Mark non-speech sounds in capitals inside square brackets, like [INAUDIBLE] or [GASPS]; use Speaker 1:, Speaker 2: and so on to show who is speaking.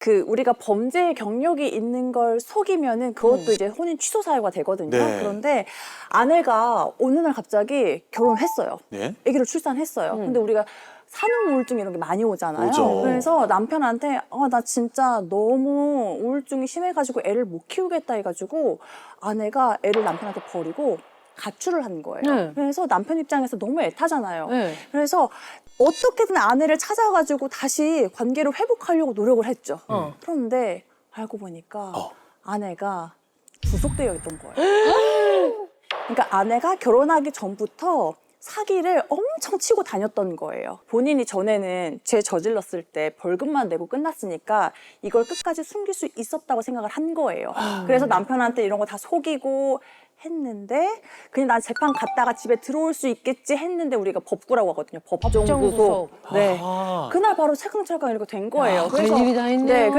Speaker 1: 그 우리가 범죄의 경력이 있는 걸 속이면은 그것도 이제 혼인 취소 사유가 되거든요.
Speaker 2: 네.
Speaker 1: 그런데 아내가 어느 날 갑자기 결혼을 했어요.
Speaker 2: 네.
Speaker 1: 아기를 출산했어요. 근데 우리가 산후 우울증 이런 게 많이 오잖아요.
Speaker 2: 오죠.
Speaker 1: 그래서 남편한테 아, 나 진짜 너무 우울증이 심해가지고 애를 못 키우겠다 해가지고 아내가 애를 남편한테 버리고 가출을 한 거예요.
Speaker 3: 네.
Speaker 1: 그래서 남편 입장에서 너무 애타잖아요.
Speaker 3: 네.
Speaker 1: 그래서 어떻게든 아내를 찾아가지고 다시 관계를 회복하려고 노력을 했죠.
Speaker 3: 어.
Speaker 1: 그런데 알고 보니까
Speaker 2: 어.
Speaker 1: 아내가 구속되어 있던 거예요. [GASPS] 그러니까 아내가 결혼하기 전부터 사기를 엄청 치고 다녔던 거예요. 본인이 전에는 죄 저질렀을 때 벌금만 내고 끝났으니까 이걸 끝까지 숨길 수 있었다고 생각을 한 거예요. 그래서 남편한테 이런 거 다 속이고 했는데 그냥 난 재판 갔다가 집에 들어올 수 있겠지 했는데 우리가 법구라고 하거든요. 법정
Speaker 3: 법정
Speaker 1: 구속.
Speaker 3: 구속.
Speaker 1: 네.
Speaker 2: 아.
Speaker 1: 그날 바로 차근차근 이렇게 된 거예요.
Speaker 3: 야, 갈 일이 다 있네요.
Speaker 1: 네,